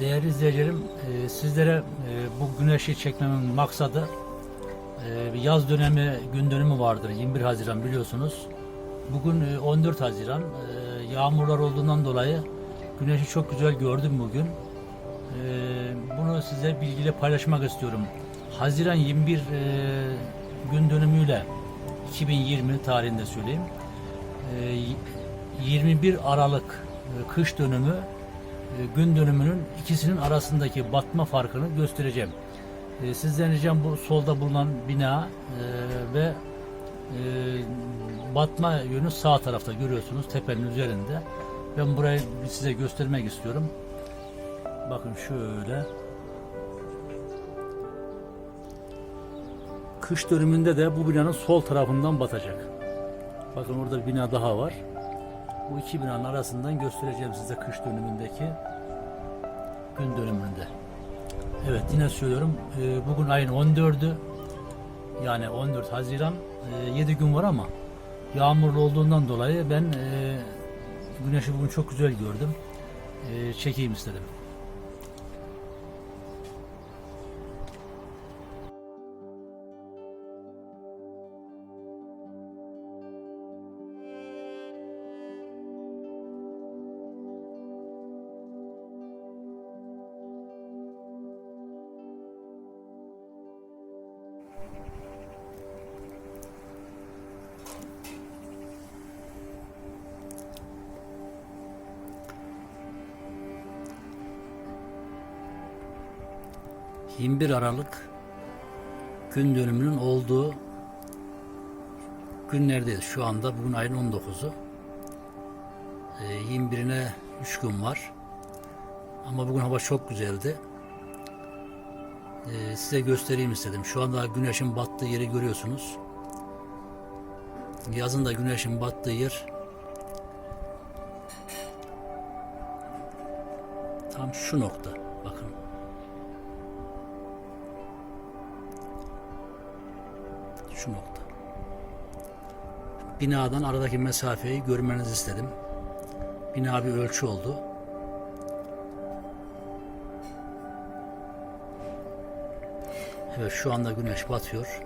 Değerli izleyicilerim, e, sizlere e, bu güneşi çekmemin maksadı e, yaz dönemi gün dönümü vardır 21 Haziran biliyorsunuz. Bugün e, 14 Haziran e, yağmurlar olduğundan dolayı güneşi çok güzel gördüm bugün. E, bunu size bilgiyle paylaşmak istiyorum. Haziran 21 e, gün dönümüyle 2020 tarihinde söyleyeyim. E, 21 Aralık e, kış dönümü gün dönümünün ikisinin arasındaki batma farkını göstereceğim. E, Sizden ricam bu solda bulunan bina e, ve e, batma yönü sağ tarafta görüyorsunuz tepenin üzerinde. Ben burayı size göstermek istiyorum. Bakın şöyle. Kış dönümünde de bu binanın sol tarafından batacak. Bakın orada bir bina daha var. Bu iki binanın arasından göstereceğim size kış dönümündeki gün dönümünde. Evet yine söylüyorum e, bugün ayın 14'ü yani 14 Haziran 7 gün var ama yağmurlu olduğundan dolayı ben e, güneşi bugün çok güzel gördüm. E, çekeyim istedim. 21 Aralık gün dönümünün olduğu günlerdeyiz şu anda. Bugün ayın 19'u. Ee, 21'ine 3 gün var. Ama bugün hava çok güzeldi. Ee, size göstereyim istedim. Şu anda güneşin battığı yeri görüyorsunuz. Yazın da güneşin battığı yer tam şu nokta. Bakın. Şu nokta. Binadan aradaki mesafeyi görmenizi istedim. Bina bir ölçü oldu. Evet şu anda güneş batıyor.